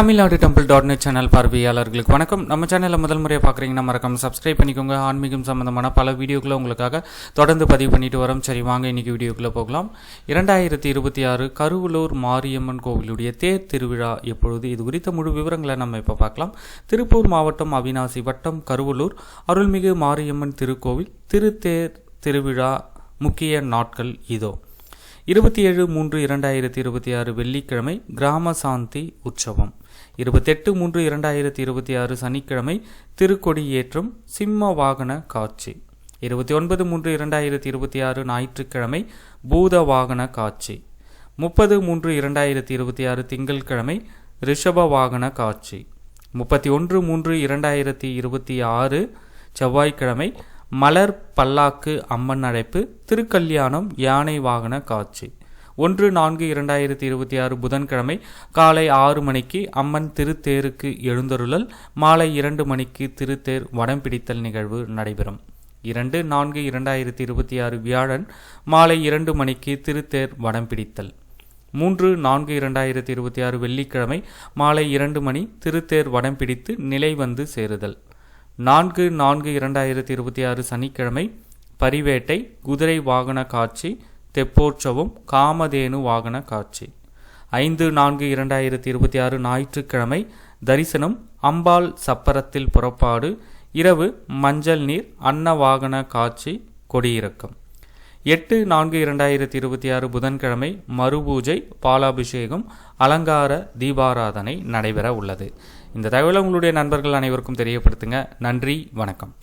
Tamil Nadu temple dot net channel பார்வையாளர்களுக்கு வணக்கம். நம்ம சேனலில் முதல் முறையாக பார்க்குறீங்கன்னா மறக்காம சப்ஸ்கிரைப் பண்ணிக்கோங்க. ஆன்மீகம் சம்மந்தமான பல வீடியோக்களை உங்களுக்காக தொடர்ந்து பதிவு பண்ணிட்டு வரோம். சரி வாங்க இன்னைக்கு வீடியோக்குள்ளே போகலாம். இரண்டாயிரத்தி இருபத்தி ஆறு கருவலூர் மாரியம்மன் கோவிலுடைய தேர் திருவிழா எப்பொழுது? இது குறித்த முழு விவரங்களை நம்ம இப்போ பார்க்கலாம். திருப்பூர் மாவட்டம் அவினாசி வட்டம் கருவலூர் அருள்மிகு மாரியம்மன் திருக்கோவில் திருத்தேர் திருவிழா முக்கிய நாட்கள் இதோ. இருபத்தி ஏழு மூன்று இரண்டாயிரத்தி இருபத்தி ஆறு வெள்ளிக்கிழமை கிராம சாந்தி உற்சவம். இருபத்தெட்டு மூன்று இரண்டாயிரத்தி இருபத்தி ஆறு சனிக்கிழமை திருக்கொடி ஏற்றம் சிம்ம வாகன காட்சி. இருபத்தி ஒன்பது மூன்று இரண்டாயிரத்தி இருபத்தி ஆறு ஞாயிற்றுக்கிழமை பூத வாகன காட்சி. முப்பது மூன்று இரண்டாயிரத்தி இருபத்தி ஆறு திங்கள்கிழமை ரிஷப வாகன காட்சி. முப்பத்தி ஒன்று மூன்று இரண்டாயிரத்தி இருபத்தி ஆறு செவ்வாய்க்கிழமை மலர் பல்லாக்கு அம்மன் அழைப்பு திருக்கல்யாணம் யானை வாகன காட்சி. ஒன்று நான்கு இரண்டாயிரத்தி இருபத்தி ஆறு புதன்கிழமை காலை ஆறு மணிக்கு அம்மன் திருத்தேருக்கு எழுந்தருளல் மாலை இரண்டு மணிக்கு திருத்தேர் வடம் பிடித்தல் நிகழ்வு நடைபெறும். இரண்டு நான்கு இரண்டாயிரத்தி இருபத்தி ஆறு வியாழன் மாலை இரண்டு மணிக்கு திருத்தேர் வடம் பிடித்தல் மூன்று நான்கு இரண்டாயிரத்தி இருபத்தி ஆறு வெள்ளிக்கிழமை மாலை இரண்டு மணி திருத்தேர் வடம் பிடித்து நிலை வந்து சேருதல். நான்கு நான்கு இரண்டாயிரத்தி இருபத்தி ஆறு சனிக்கிழமை பரிவேட்டை குதிரை வாகன காட்சி தெப்போற்சவம் காமதேனு வாகன காட்சி. ஐந்து நான்கு இரண்டாயிரத்தி இருபத்தி ஆறு ஞாயிற்றுக்கிழமை தரிசனம் அம்பாள் சப்பரத்தில் புறப்பாடு இரவு மஞ்சள் நீர் அன்ன வாகன காட்சி கொடியிறக்கம். எட்டு நான்கு இரண்டாயிரத்தி இருபத்தி ஆறு புதன்கிழமை மறுபூஜை பாலாபிஷேகம் அலங்கார தீபாராதனை நடைபெற உள்ளது. இந்த தகவலை உங்களுடைய நண்பர்கள் அனைவருக்கும் தெரியப்படுத்துங்க. நன்றி வணக்கம்.